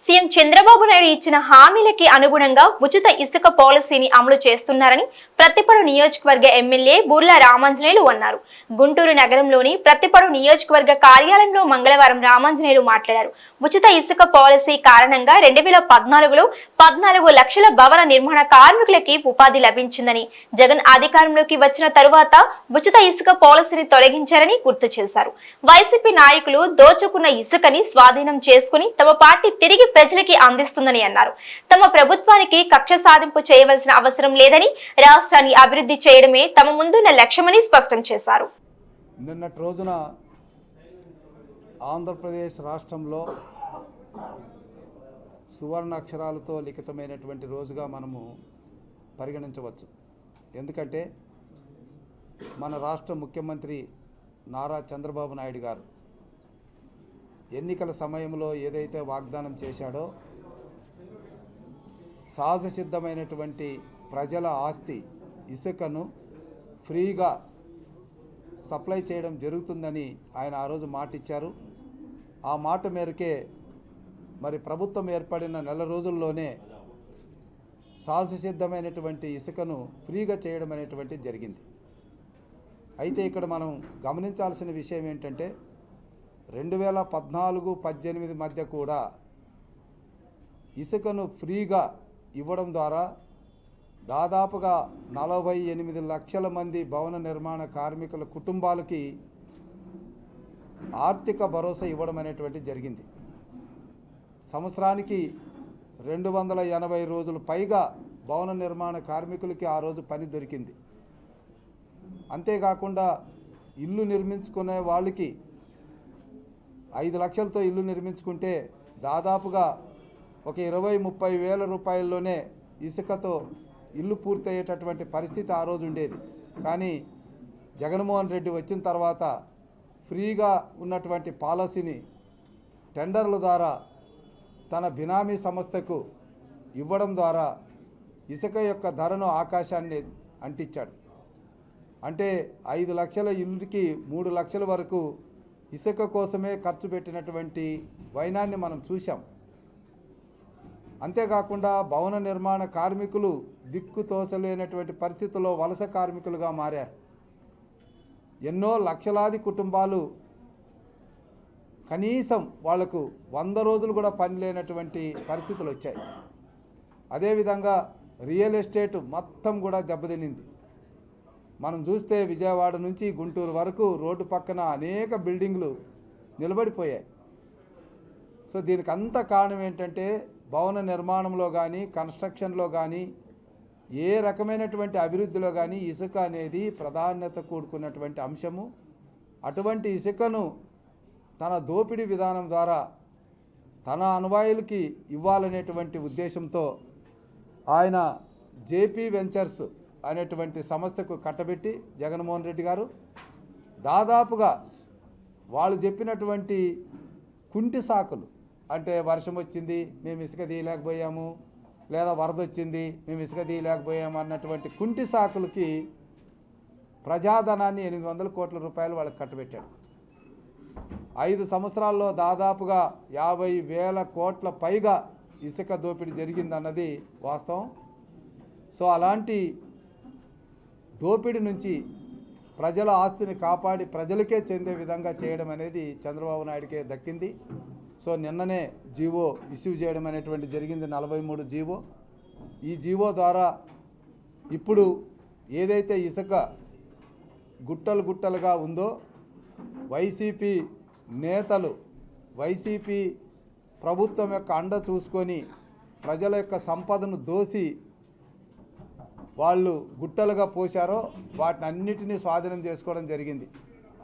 CM Chandrababu Naidu ఇచ్చిన హామీలకి అనుగుణంగా ఉచిత ఇసుక పాలసీని అమలు చేస్తున్నారని ప్రతిపడు నియోజకవర్గ ఎమ్మెల్యే బుర్లా రామాంజనేయులు అన్నారు. గుంటూరు నగరంలోని ప్రతిపడు నియోజకవర్గ కార్యాలయంలో మంగళవారం రామాంజనేయులు మాట్లాడారు. ఉచిత ఇసుక పాలసీ కారణంగా రెండు వేల పద్నాలుగులో పద్నాలుగు లక్షల భవన నిర్మాణ కార్మికులకి ఉపాధి లభించిందని జగన్ అధికారంలోకి వచ్చిన తరువాత ఉచిత ఇసుక పాలసీని తొలగించారని గుర్తు చేశారు. వైసీపీ నాయకులు దోచుకున్న ఇసుకని స్వాధీనం చేసుకుని తమ పార్టీ తిరిగి ప్రజలకి అందిస్తుందని అన్నారు. తమ ప్రభుత్వానికి కక్ష సాధింపు చేయవలసిన అవసరం లేదని రాష్ట్రాన్ని అభివృద్ధి చేయడమే తమ ముందున్న లక్ష్యమని స్పష్టం చేశారు. నిన్నటి రోజున ఆంధ్రప్రదేశ్ రాష్ట్రంలో సువర్ణ అక్షరాలతో లిఖితమైనటువంటి రోజుగా మనము పరిగణించవచ్చు. ఎందుకంటే మన రాష్ట్ర ముఖ్యమంత్రి నారా చంద్రబాబు నాయుడు గారు ఎన్నికల సమయంలో ఏదైతే వాగ్దానం చేశాడో సహజసిద్ధమైనటువంటి ప్రజల ఆస్తి ఇసుకను ఫ్రీగా సప్లై చేయడం జరుగుతుందని ఆయన ఆ రోజు మాట ఇచ్చారు ఆ మాట మేరకే మరి ప్రభుత్వం ఏర్పడిన నెల రోజుల్లోనే సాహససిద్ధమైనటువంటి ఇసుకను ఫ్రీగా చేయడం అనేటువంటిది జరిగింది. అయితే ఇక్కడ మనం గమనించాల్సిన విషయం ఏంటంటే రెండు వేల పద్నాలుగు పద్దెనిమిది మధ్య కూడా ఇసుకను ఫ్రీగా ఇవ్వడం ద్వారా దాదాపుగా నలభై ఎనిమిది లక్షల మంది భవన నిర్మాణ కార్మికుల కుటుంబాలకి ఆర్థిక భరోసా ఇవ్వడం అనేటువంటి జరిగింది. సంవత్సరానికి రెండు వందల ఎనభై రోజులు పైగా భవన నిర్మాణ కార్మికులకి ఆ రోజు పని దొరికింది. అంతేకాకుండా ఇల్లు నిర్మించుకునే వాళ్ళకి ఐదు లక్షలతో ఇల్లు నిర్మించుకుంటే దాదాపుగా ఒక ఇరవై ముప్పై వేల రూపాయల్లోనే ఇసుకతో ఇల్లు పూర్తయ్యేటటువంటి పరిస్థితి ఆ రోజు ఉండేది. కానీ జగన్మోహన్ రెడ్డి వచ్చిన తర్వాత ఫ్రీగా ఉన్నటువంటి పాలసీని టెండర్ల ద్వారా తన బినామీ సంస్థకు ఇవ్వడం ద్వారా ఇసుక యొక్క ధరను ఆకాశాన్ని అంటించాడు. అంటే ఐదు లక్షల ఇల్లుకి మూడు లక్షల వరకు ఇసుక కోసమే ఖర్చు పెట్టినటువంటి వైనాన్ని మనం చూశాం. అంతేకాకుండా భవన నిర్మాణ కార్మికులు దిక్కు తోసలేనటువంటి పరిస్థితుల్లో వలస కార్మికులుగా మారారు. ఎన్నో లక్షలాది కుటుంబాలు కనీసం వాళ్ళకు వంద రోజులు కూడా పని లేనటువంటి పరిస్థితులు వచ్చాయి. అదేవిధంగా రియల్ ఎస్టేట్ మొత్తం కూడా దెబ్బతినింది. మనం చూస్తే విజయవాడ నుంచి గుంటూరు వరకు రోడ్డు పక్కన అనేక బిల్డింగ్లు నిలబడిపోయాయి. సో దీనికి అంత కారణం ఏంటంటే భవన నిర్మాణంలో కానీ కన్స్ట్రక్షన్లో కానీ ఏ రకమైనటువంటి అభివృద్ధిలో కానీ ఇసుక అనేది ప్రాధాన్యత కూడుకున్నటువంటి అంశము. అటువంటి ఇసుకను తన దోపిడీ విధానం ద్వారా తన అనువాయులకి ఇవ్వాలనేటువంటి ఉద్దేశంతో ఆయన జేపీ వెంచర్స్ అనేటువంటి సంస్థకు కట్టబెట్టి జగన్మోహన్ రెడ్డి గారు దాదాపుగా వాళ్ళు చెప్పినటువంటి కుంటి సాకులు అంటే వర్షం వచ్చింది మేము ఇసుక తీయలేకపోయాము లేదా వరద వచ్చింది మేము ఇసుక తీయలేకపోయాము అన్నటువంటి కుంటి సాకులకి ప్రజాధనాన్ని ఎనిమిది వందల కోట్ల రూపాయలు వాళ్ళకి కట్టబెట్టాడు. ఐదు సంవత్సరాల్లో దాదాపుగా యాభై వేల కోట్ల పైగా ఇసుక దోపిడీ జరిగిందన్నది వాస్తవం. సో అలాంటి దోపిడీ నుంచి ప్రజల ఆస్తిని కాపాడి ప్రజలకే చెందే విధంగా చేయడం అనేది చంద్రబాబు నాయుడికే దక్కింది. సో నిన్ననే జీవో ఇష్యూ చేయడం అనేటువంటి జరిగింది నలభై మూడు జీవో. ఈ జీవో ద్వారా ఇప్పుడు ఏదైతే ఇసుక గుట్టలు గుట్టలుగా ఉందో వైసీపీ నేతలు వైసీపీ ప్రభుత్వం యొక్క అండ చూసుకొని ప్రజల యొక్క సంపదను దోసి వాళ్ళు గుట్టలుగా పోశారో వాటిని అన్నిటినీ స్వాధీనం చేసుకోవడం జరిగింది.